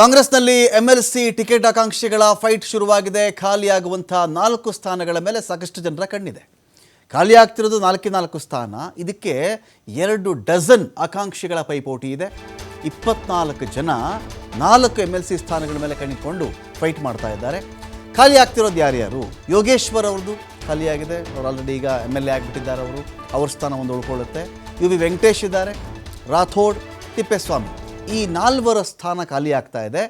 ಕಾಂಗ್ರೆಸ್ನಲ್ಲಿ MLC ticket ಆಕಾಂಕ್ಷಿಗಳ fight ಶುರುವಾಗಿದೆ. ಖಾಲಿಯಾಗುವಂತಹ ನಾಲ್ಕು ಸ್ಥಾನಗಳ ಮೇಲೆ ಸಾಕಷ್ಟು ಜನರ ಕಣ್ಣಿದೆ. ಖಾಲಿ ಆಗ್ತಿರೋದು ನಾಲ್ಕೇ ನಾಲ್ಕು ಸ್ಥಾನ. ಇದಕ್ಕೆ ಎರಡು ಡಜನ್ ಆಕಾಂಕ್ಷಿಗಳ ಪೈಪೋಟಿ ಇದೆ. ಇಪ್ಪತ್ನಾಲ್ಕು ಜನ ನಾಲ್ಕು ಎಂ ಎಲ್ ಸಿ ಸ್ಥಾನಗಳ ಮೇಲೆ ಕಣಿಕೊಂಡು ಫೈಟ್ ಮಾಡ್ತಾ ಇದ್ದಾರೆ. ಖಾಲಿ ಆಗ್ತಿರೋದು ಯಾರ್ಯಾರು ಯೋಗೇಶ್ವರ್ ಅವ್ರದ್ದು ಖಾಲಿಯಾಗಿದೆ. ಅವ್ರು ಆಲ್ರೆಡಿ ಈಗ ಎಂ ಎಲ್ ಎ ಆಗಿಬಿಟ್ಟಿದ್ದಾರೆ ಅವರು. ಅವ್ರ ಸ್ಥಾನ ಒಂದು ಉಳ್ಕೊಳ್ಳುತ್ತೆ. ಯು ವಿ ವೆಂಕಟೇಶ್ ಇದ್ದಾರೆ. ರಾಥೋಡ್ ತಿಪ್ಪೇಸ್ವಾಮಿ ಈ ನಾಲ್ವರ ಸ್ಥಾನ ಖಾಲಿ ಆಗ್ತಾ ಇದೆ.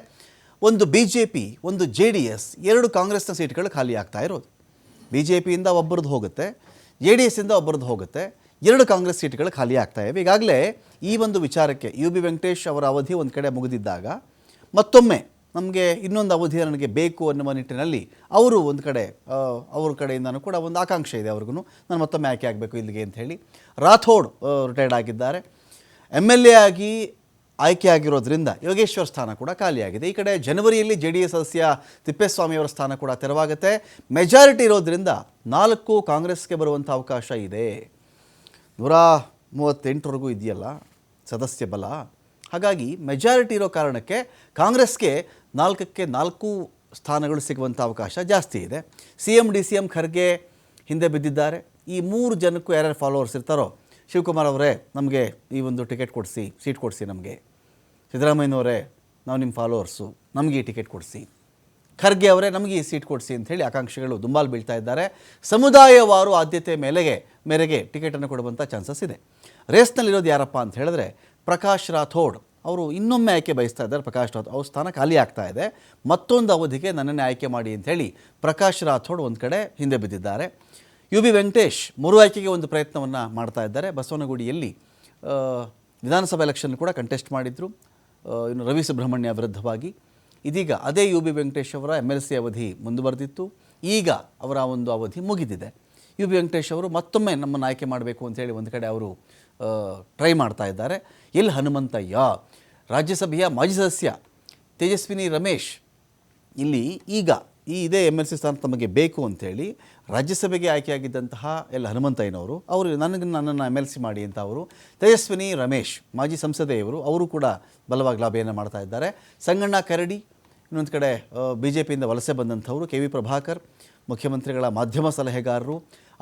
ಒಂದು ಬಿ ಜೆ ಪಿ ಒಂದು ಜೆ ಡಿ ಎಸ್, ಎರಡು ಕಾಂಗ್ರೆಸ್ನ ಸೀಟ್ಗಳು ಖಾಲಿ ಆಗ್ತಾ ಇರೋದು. ಬಿ ಜೆ ಪಿಯಿಂದ ಒಬ್ಬರದ್ದು ಹೋಗುತ್ತೆ, ಜೆ ಡಿ ಎಸ್ಸಿಂದ ಒಬ್ಬರದ್ದು ಹೋಗುತ್ತೆ, ಎರಡು ಕಾಂಗ್ರೆಸ್ ಸೀಟ್ಗಳು ಖಾಲಿ ಆಗ್ತಾ ಇವೆ. ಈಗಾಗಲೇ ಈ ಒಂದು ವಿಚಾರಕ್ಕೆ ಯು ಬಿ ವೆಂಕಟೇಶ್ ಅವರ ಅವಧಿ ಒಂದು ಕಡೆ ಮುಗಿದಿದ್ದಾಗ ಮತ್ತೊಮ್ಮೆ ನಮಗೆ ಇನ್ನೊಂದು ಅವಧಿ ನನಗೆ ಬೇಕು ಅನ್ನುವ ನಿಟ್ಟಿನಲ್ಲಿ ಅವರು ಒಂದು ಕಡೆ ಅವ್ರ ಕಡೆಯಿಂದನೂ ಕೂಡ ಒಂದು ಆಕಾಂಕ್ಷೆ ಇದೆ ಅವ್ರಿಗೂ ನಾನು ಮತ್ತೊಮ್ಮೆ ಆಯ್ಕೆ ಆಗಬೇಕು ಇಲ್ಲಿಗೆ ಅಂತ ಹೇಳಿ. ರಾಥೋಡ್ ರಿಟೈರ್ಡ್ ಆಗಿದ್ದಾರೆ. ಎಂ ಎಲ್ ಎ ಆಗಿ ಆಯ್ಕೆ ಆಗಿರೋದ್ರಿಂದ ಯೋಗೇಶ್ವರ್ ಸ್ಥಾನ ಕೂಡ ಖಾಲಿಯಾಗಿದೆ. ಈ ಕಡೆ ಜನವರಿಯಲ್ಲಿ ಜೆ ಡಿ ಎಸ್ ಸದಸ್ಯ ತಿಪ್ಪೇಸ್ವಾಮಿಯವರ ಸ್ಥಾನ ಕೂಡ ತೆರವಾಗುತ್ತೆ. ಮೆಜಾರಿಟಿ ಇರೋದ್ರಿಂದ ನಾಲ್ಕು ಕಾಂಗ್ರೆಸ್ಗೆ ಬರುವಂಥ ಅವಕಾಶ ಇದೆ. ನೂರ ಮೂವತ್ತೆಂಟರವರೆಗೂ ಇದೆಯಲ್ಲ ಸದಸ್ಯ ಬಲ. ಹಾಗಾಗಿ ಮೆಜಾರಿಟಿ ಇರೋ ಕಾರಣಕ್ಕೆ ಕಾಂಗ್ರೆಸ್ಗೆ ನಾಲ್ಕಕ್ಕೆ ನಾಲ್ಕು ಸ್ಥಾನಗಳು ಸಿಗುವಂಥ ಅವಕಾಶ ಜಾಸ್ತಿ ಇದೆ. C M D C M Kharge ಹಿಂದೆ ಬಿದ್ದಿದ್ದಾರೆ. ಈ ಮೂರು ಜನಕ್ಕೂ ಯಾರ್ಯಾರು ಫಾಲೋವರ್ಸ್ ಇರ್ತಾರೋ ಶಿವಕುಮಾರ್ ಅವರೇ, ನಮಗೆ ಈ ಒಂದು ಟಿಕೆಟ್ ಕೊಡಿಸಿ, ಸೀಟ್ ಕೊಡಿಸಿ ನಮಗೆ. ಸಿದ್ದರಾಮಯ್ಯನವರೇ, ನಾವು ನಿಮ್ಮ ಫಾಲೋವರ್ಸು ನಮಗೆ ಈ ಟಿಕೆಟ್ ಕೊಡಿಸಿ. ಖರ್ಗೆ ಅವರೇ, ನಮಗೆ ಈ ಸೀಟ್ ಕೊಡಿಸಿ ಅಂಥೇಳಿ ಆಕಾಂಕ್ಷಿಗಳು ದುಂಬಾಲು ಬೀಳ್ತಾ ಇದ್ದಾರೆ. ಸಮುದಾಯವಾರು ಆದ್ಯತೆ ಮೇಲೆಗೆ, ಮೇರೆಗೆ ಟಿಕೆಟನ್ನು ಕೊಡುವಂಥ ಚಾನ್ಸಸ್ ಇದೆ. ರೇಸ್ನಲ್ಲಿರೋದು ಯಾರಪ್ಪ ಅಂತ ಹೇಳಿದ್ರೆ, ಪ್ರಕಾಶ್ ರಾಥೋಡ್ ಅವರು ಇನ್ನೊಮ್ಮೆ ಆಯ್ಕೆ ಬಯಸ್ತಾ ಇದ್ದಾರೆ. ಪ್ರಕಾಶ್ ರಾಥೋಡ್, ಅವ್ರ ಸ್ಥಾನ ಖಾಲಿ ಆಗ್ತಾ ಇದೆ. ಮತ್ತೊಂದು ಅವಧಿಗೆ ನನ್ನನ್ನೇ ಆಯ್ಕೆ ಮಾಡಿ ಅಂತ ಹೇಳಿ ಪ್ರಕಾಶ್ ರಾಥೋಡ್ ಒಂದು ಕಡೆ ಹಿಂದೆ ಬಿದ್ದಿದ್ದಾರೆ. ಯು ಬಿ ವೆಂಕಟೇಶ್ ಮರು ಆಯ್ಕೆಗೆ ಒಂದು ಪ್ರಯತ್ನವನ್ನು ಮಾಡ್ತಾ ಇದ್ದಾರೆ. ಬಸವನಗುಡಿಯಲ್ಲಿ ವಿಧಾನಸಭೆ ಎಲೆಕ್ಷನ್ ಕೂಡ ಕಂಟೆಸ್ಟ್ ಮಾಡಿದ್ರು. ಇನ್ನು ರವಿ ಸುಬ್ರಹ್ಮಣ್ಯ ವಿರುದ್ಧವಾಗಿ. ಇದೀಗ ಅದೇ ಯು ಬಿ ವೆಂಕಟೇಶ್ ಅವರ ಎಂ ಎಲ್ ಸಿ ಅವಧಿ ಮುಂದುವರೆದಿತ್ತು. ಈಗ ಅವರ ಒಂದು ಅವಧಿ ಮುಗಿದಿದೆ. ಯು ಬಿ ವೆಂಕಟೇಶ್ ಅವರು ಮತ್ತೊಮ್ಮೆ ನಮ್ಮನ್ನು ಆಯ್ಕೆ ಮಾಡಬೇಕು ಅಂತೇಳಿ ಒಂದು ಕಡೆ ಅವರು ಟ್ರೈ ಮಾಡ್ತಾ ಇದ್ದಾರೆ. ಎಲ್ ಹನುಮಂತಯ್ಯ, ರಾಜ್ಯಸಭೆಯ ಮಾಜಿ ಸದಸ್ಯ ತೇಜಸ್ವಿನಿ ರಮೇಶ್, ಇಲ್ಲಿ ಈಗ ಈ ಇದೇ ಎಂ ಎಲ್ ಸಿ ಸ್ಥಾನ ತಮಗೆ ಬೇಕು ಅಂತೇಳಿ ರಾಜ್ಯಸಭೆಗೆ ಆಯ್ಕೆಯಾಗಿದ್ದಂತಹ ಎಲ್ ಹನುಮಂತಯ್ಯನವರು, ಅವರು ನನಗೆ ನನ್ನನ್ನು ಎಂ ಎಲ್ ಸಿ ಮಾಡಿ ಅಂತ ಅವರು, ತೇಜಸ್ವಿನಿ ರಮೇಶ್, ಮಾಜಿ ಸಂಸದೆಯವರು, ಅವರು ಕೂಡ ಬಲವಾಗಿ ಲಾಭಿಯನ್ನು ಮಾಡ್ತಾ ಇದ್ದಾರೆ. ಸಂಗಣ್ಣ ಕರಡಿ, ಇನ್ನೊಂದು ಕಡೆ ಬಿ ಜೆ ಪಿಯಿಂದ ವಲಸೆ ಬಂದಂಥವರು ಕೆ ವಿ ಪ್ರಭಾಕರ್, ಮುಖ್ಯಮಂತ್ರಿಗಳ ಮಾಧ್ಯಮ ಸಲಹೆಗಾರರು,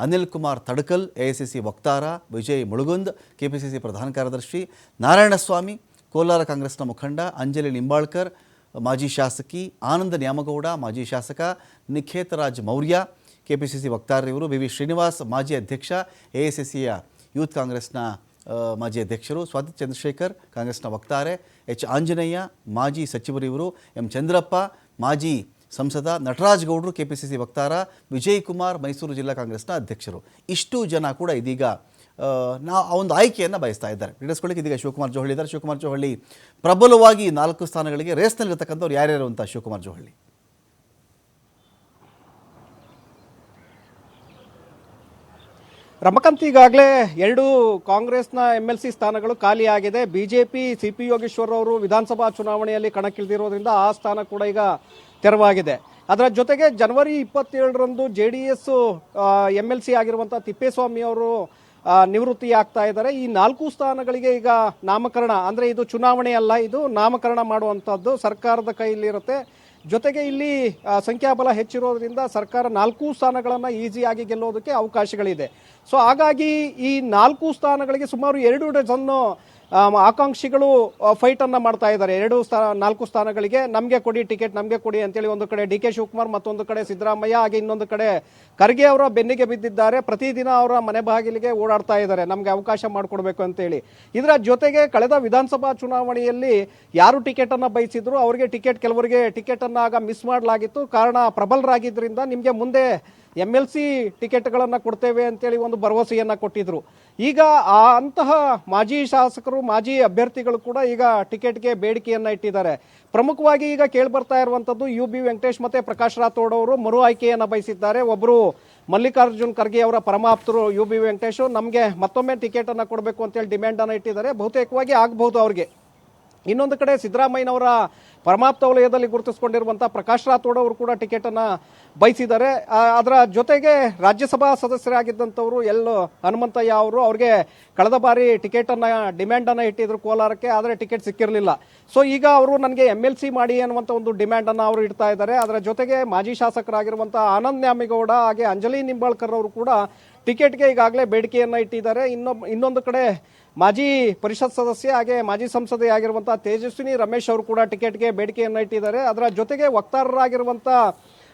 Anil Kumar Tadakal, A C C ವಕ್ತಾರ, Vijay Mulugund, K P C C ಪ್ರಧಾನ ಕಾರ್ಯದರ್ಶಿ, ನಾರಾಯಣಸ್ವಾಮಿ, ಕೋಲಾರ ಕಾಂಗ್ರೆಸ್ನ ಮುಖಂಡ, ಅಂಜಲಿ ನಿಂಬಾಳ್ಕರ್ ಮಾಜಿ ಶಾಸಕಿ ಆನಂದ ನ್ಯಾಮಗೌಡ, ಮಾಜಿ ಶಾಸಕ Nikethraj Maurya K P C C ವಕ್ತಾರರಿವರು V V Srinivas ಮಾಜಿ ಅಧ್ಯಕ್ಷ, ಎ ಎಸ್ ಎಸ್ ಸಿಯ ಯೂತ್ ಕಾಂಗ್ರೆಸ್ನ ಮಾಜಿ ಅಧ್ಯಕ್ಷರು, ಸ್ವಾತಿ ಚಂದ್ರಶೇಖರ್ ಕಾಂಗ್ರೆಸ್ನ ವಕ್ತಾರೆ, ಎಚ್ ಆಂಜನೇಯ ಮಾಜಿ ಸಚಿವರಿವರು ಎಂ ಚಂದ್ರಪ್ಪ ಮಾಜಿ ಸಂಸದ, ನಟರಾಜ್ ಗೌಡರು ಕೆ ಪಿ ಸಿ ಸಿ ವಕ್ತಾರ, ವಿಜಯ್ ಕುಮಾರ್ ಮೈಸೂರು ಜಿಲ್ಲಾ ಕಾಂಗ್ರೆಸ್ನ ಅಧ್ಯಕ್ಷರು. ಇಷ್ಟು ಜನ ಕೂಡ ಇದೀಗ ಆ, ನಾ ಆ ಒಂದು ಆಯ್ಕೆಯನ್ನು ಬಯಸ್ತಾ ಇದ್ದಾರೆ. ಹಿಡಿಸ್ಕೊಳ್ಳಿಕ್ಕೆ ಇದೀಗ ಶಿವಕುಮಾರ್ ಜೋಹಳಿ ಇದ್ದಾರೆ. ಶಿವಕುಮಾರ್ ಜೋಹಳಿ ಪ್ರಬಲವಾಗಿ ನಾಲ್ಕು ಸ್ಥಾನಗಳಿಗೆ ರೇಸ್ನಲ್ಲಿರ್ತಕ್ಕಂಥವ್ರು ಯಾರ್ಯಾರು ಅಂತ ಶಿವಕುಮಾರ್ ಜೋಹಳಿ ರಮಕಾಂತ್ ಈಗಾಗಲೇ ಎರಡು ಕಾಂಗ್ರೆಸ್ನ ಎಂ ಎಲ್ ಸಿ ಸ್ಥಾನಗಳು ಖಾಲಿಯಾಗಿದೆ. ಬಿಜೆಪಿ ಸಿ ಪಿ ಯೋಗೇಶ್ವರ್ ಅವರು ವಿಧಾನಸಭಾ ಚುನಾವಣೆಯಲ್ಲಿ ಕಣಕ್ಕಿಳಿದಿರೋದ್ರಿಂದ ಆ ಸ್ಥಾನ ಕೂಡ ಈಗ ತೆರವಾಗಿದೆ. ಅದರ ಜೊತೆಗೆ ಜನವರಿ ಇಪ್ಪತ್ತೇಳರಂದು J D S M L C ಆಗಿರುವಂಥ ತಿಪ್ಪೇಸ್ವಾಮಿ ಅವರು ನಿವೃತ್ತಿ ಆಗ್ತಾ ಇದ್ದಾರೆ. ಈ ನಾಲ್ಕು ಸ್ಥಾನಗಳಿಗೆ ಈಗ ನಾಮಕರಣ, ಅಂದರೆ ಇದು ಚುನಾವಣೆ ಅಲ್ಲ, ಇದು ನಾಮಕರಣ ಮಾಡುವಂಥದ್ದು ಸರ್ಕಾರದ ಕೈಲಿರುತ್ತೆ ಜೊತೆಗೆ ಇಲ್ಲಿ ಸಂಖ್ಯಾಬಲ ಹೆಚ್ಚಿರೋದ್ರಿಂದ ಸರ್ಕಾರ ನಾಲ್ಕು ಸ್ಥಾನಗಳನ್ನು ಈಸಿಯಾಗಿ ಗೆಲ್ಲೋದಕ್ಕೆ ಅವಕಾಶಗಳಿದೆ. ಸೊ, ಹಾಗಾಗಿ ಈ ನಾಲ್ಕು ಸ್ಥಾನಗಳಿಗೆ ಸುಮಾರು ಎರಡು ಡಜನ್ನು ಆಕಾಂಕ್ಷಿಗಳು ಫೈಟ್ ಅನ್ನ ಮಾಡ್ತಾ ಇದ್ದಾರೆ. ಎರಡು ಸ್ಥಾ, ನಾಲ್ಕು ಸ್ಥಾನಗಳಿಗೆ ನಮಗೆ ಕೊಡಿ ಟಿಕೆಟ್, ನಮಗೆ ಕೊಡಿ ಅಂತೇಳಿ ಒಂದು ಕಡೆ ಡಿ ಕೆ ಶಿವಕುಮಾರ್, ಮತ್ತೊಂದು ಕಡೆ ಸಿದ್ದರಾಮಯ್ಯ, ಹಾಗೆ ಇನ್ನೊಂದು ಕಡೆ ಖರ್ಗೆ ಅವರ ಬೆನ್ನಿಗೆ ಬಿದ್ದಿದ್ದಾರೆ. ಪ್ರತಿದಿನ ಅವರ ಮನೆ ಬಾಗಿಲಿಗೆ ಓಡಾಡ್ತಾ ಇದ್ದಾರೆ. ನಮಗೆ ಅವಕಾಶ ಮಾಡಿಕೊಡ್ಬೇಕು ಅಂತೇಳಿ. ಇದರ ಜೊತೆಗೆ ಕಳೆದ ವಿಧಾನಸಭಾ ಚುನಾವಣೆಯಲ್ಲಿ ಯಾರು ಟಿಕೆಟ್ ಅನ್ನ ಬಯಸಿದ್ರು, ಅವರಿಗೆ ಟಿಕೆಟ್, ಕೆಲವರಿಗೆ ಟಿಕೆಟ್ ಅನ್ನ ಆಗ ಮಿಸ್ ಮಾಡಲಾಗಿತ್ತು. ಕಾರಣ ಪ್ರಬಲರಾಗಿದ್ದರಿಂದ ನಿಮಗೆ ಮುಂದೆ ಎಂ ಎಲ್ ಸಿ ಟಿಕೆಟ್ಗಳನ್ನು ಕೊಡ್ತೇವೆ ಅಂತೇಳಿ ಒಂದು ಭರವಸೆಯನ್ನು ಕೊಟ್ಟಿದ್ರು. ಈಗ ಆ ಅಂತಹ ಮಾಜಿ ಶಾಸಕರು, ಮಾಜಿ ಅಭ್ಯರ್ಥಿಗಳು ಕೂಡ ಈಗ ಟಿಕೆಟ್ಗೆ ಬೇಡಿಕೆಯನ್ನ ಇಟ್ಟಿದ್ದಾರೆ. ಪ್ರಮುಖವಾಗಿ ಈಗ ಕೇಳ್ಬರ್ತಾ ಇರುವಂತದ್ದು ಯು ಬಿ ವೆಂಕಟೇಶ್ ಮತ್ತೆ ಪ್ರಕಾಶ್ ರಾಥೋಡ್ ಅವರು ಮರು ಆಯ್ಕೆಯನ್ನ ಬಯಸಿದ್ದಾರೆ. ಒಬ್ಬರು ಮಲ್ಲಿಕಾರ್ಜುನ್ ಖರ್ಗೆ ಅವರ ಪರಮಾಪ್ತರು ಯು ಬಿ ವೆಂಕಟೇಶ್, ನಮಗೆ ಮತ್ತೊಮ್ಮೆ ಟಿಕೆಟನ್ನು ಕೊಡಬೇಕು ಅಂತೇಳಿ ಡಿಮ್ಯಾಂಡನ್ನು ಇಟ್ಟಿದ್ದಾರೆ. ಬಹುತೇಕವಾಗಿ ಆಗಬಹುದು ಅವ್ರಿಗೆ. ಇನ್ನೊಂದು ಕಡೆ ಸಿದ್ದರಾಮಯ್ಯನವರ ಪರಮಾಪ್ತ ವಲಯದಲ್ಲಿ ಗುರುತಿಸಿಕೊಂಡಿರುವಂಥ ಪ್ರಕಾಶ್ ರಾಥೋಡ್ ಅವರು ಕೂಡ ಟಿಕೆಟನ್ನು ಬಯಸಿದ್ದಾರೆ. ಅದರ ಜೊತೆಗೆ ರಾಜ್ಯಸಭಾ ಸದಸ್ಯರಾಗಿದ್ದಂಥವರು ಎಲ್ ಹನುಮಂತಯ್ಯ ಅವರು ಅವ್ರಿಗೆ ಕಳೆದ ಬಾರಿ ಟಿಕೆಟನ್ನು ಡಿಮ್ಯಾಂಡನ್ನು ಇಟ್ಟಿದ್ರು ಕೋಲಾರಕ್ಕೆ, ಆದರೆ ಟಿಕೆಟ್ ಸಿಕ್ಕಿರಲಿಲ್ಲ. ಸೊ ಈಗ ಅವರು ನನಗೆ ಎಂ ಎಲ್ ಸಿ ಮಾಡಿ ಅನ್ನುವಂಥ ಒಂದು ಡಿಮ್ಯಾಂಡನ್ನು ಅವರು ಇಡ್ತಾ ಇದ್ದಾರೆ. ಅದರ ಜೊತೆಗೆ ಮಾಜಿ ಶಾಸಕರಾಗಿರುವಂಥ ಆನಂದ್ ನ್ಯಾಮಿಗೌಡ ಹಾಗೆ ಅಂಜಲಿ ನಿಂಬಾಳ್ಕರ್ ಅವರು ಕೂಡ ಟಿಕೆಟ್ಗೆ ಈಗಾಗಲೇ ಬೇಡಿಕೆಯನ್ನು ಇಟ್ಟಿದ್ದಾರೆ. ಇನ್ನೊಬ್, ಇನ್ನೊಂದು ಕಡೆ ಮಾಜಿ ಪರಿಷತ್ ಸದಸ್ಯ ಹಾಗೆ ಮಾಜಿ ಸಂಸದೆ ಆಗಿರುವಂಥ ತೇಜಸ್ವಿನಿ ರಮೇಶ್ ಅವರು ಕೂಡ ಟಿಕೆಟ್ಗೆ ಬೇಡಿಕೆಯನ್ನು ಇಟ್ಟಿದ್ದಾರೆ. ಅದರ ಜೊತೆಗೆ ವಕ್ತಾರರಾಗಿರುವಂಥ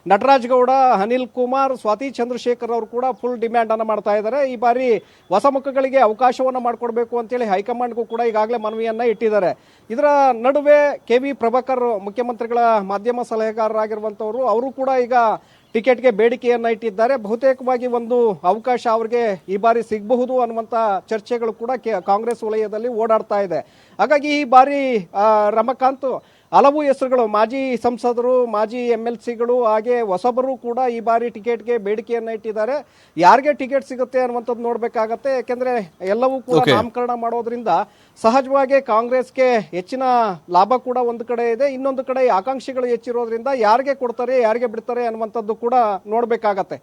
ನಟರಾಜ್ ಗೌಡ, ಅನಿಲ್ ಕುಮಾರ್, ಸ್ವಾತಿ ಚಂದ್ರಶೇಖರ್ ಅವರು ಕೂಡ ಫುಲ್ ಡಿಮ್ಯಾಂಡ್ ಅನ್ನು ಮಾಡ್ತಾ ಇದ್ದಾರೆ. ಈ ಬಾರಿ ಹೊಸ ಮುಖಗಳಿಗೆ ಅವಕಾಶವನ್ನು ಮಾಡಿಕೊಡ್ಬೇಕು ಅಂತೇಳಿ ಹೈಕಮಾಂಡ್ಗೂ ಕೂಡ ಈಗಾಗಲೇ ಮನವಿಯನ್ನ ಇಟ್ಟಿದ್ದಾರೆ. ಇದರ ನಡುವೆ ಕೆ ವಿ ಪ್ರಭಾಕರ್ ಮುಖ್ಯಮಂತ್ರಿಗಳ ಮಾಧ್ಯಮ ಸಲಹೆಗಾರರಾಗಿರುವಂಥವರು ಅವರು ಕೂಡ ಈಗ ಟಿಕೆಟ್ಗೆ ಬೇಡಿಕೆಯನ್ನ ಇಟ್ಟಿದ್ದಾರೆ. ಬಹುತೇಕವಾಗಿ ಒಂದು ಅವಕಾಶ ಅವರಿಗೆ ಈ ಬಾರಿ ಸಿಗಬಹುದು ಅನ್ನುವಂಥ ಚರ್ಚೆಗಳು ಕೂಡ ಕಾಂಗ್ರೆಸ್ ವಲಯದಲ್ಲಿ ಓಡಾಡ್ತಾ ಇದೆ. ಹಾಗಾಗಿ ಈ ಬಾರಿ ರಮಕಾಂತ್ ಹಲವು ಹೆಸರುಗಳು ಮಾಜಿ ಸಂಸದರು ಮಾಜಿ ಎಂ ಎಲ್ ಸಿಗಳು ಹಾಗೆ ಹೊಸಬರು ಕೂಡ ಈ ಬಾರಿ ಟಿಕೆಟ್ಗೆ ಬೇಡಿಕೆಯನ್ನ ಇಟ್ಟಿದ್ದಾರೆ. ಯಾರಿಗೆ ಟಿಕೆಟ್ ಸಿಗುತ್ತೆ ಅನ್ನುವಂಥದ್ದು ನೋಡಬೇಕಾಗತ್ತೆ. ಯಾಕೆಂದ್ರೆ ಎಲ್ಲವೂ ಕೂಡ ನಾಮಕರಣ ಮಾಡೋದ್ರಿಂದ ಸಹಜವಾಗಿ ಕಾಂಗ್ರೆಸ್ಗೆ ಹೆಚ್ಚಿನ ಲಾಭ ಕೂಡ ಒಂದು ಕಡೆ ಇದೆ. ಇನ್ನೊಂದು ಕಡೆ ಆಕಾಂಕ್ಷಿಗಳು ಹೆಚ್ಚಿರೋದ್ರಿಂದ ಯಾರಿಗೆ ಕೊಡ್ತಾರೆ ಯಾರಿಗೆ ಬಿಡ್ತಾರೆ ಅನ್ನುವಂಥದ್ದು ಕೂಡ ನೋಡಬೇಕಾಗತ್ತೆ.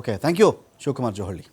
Okay thank you Shivakumar Johalli.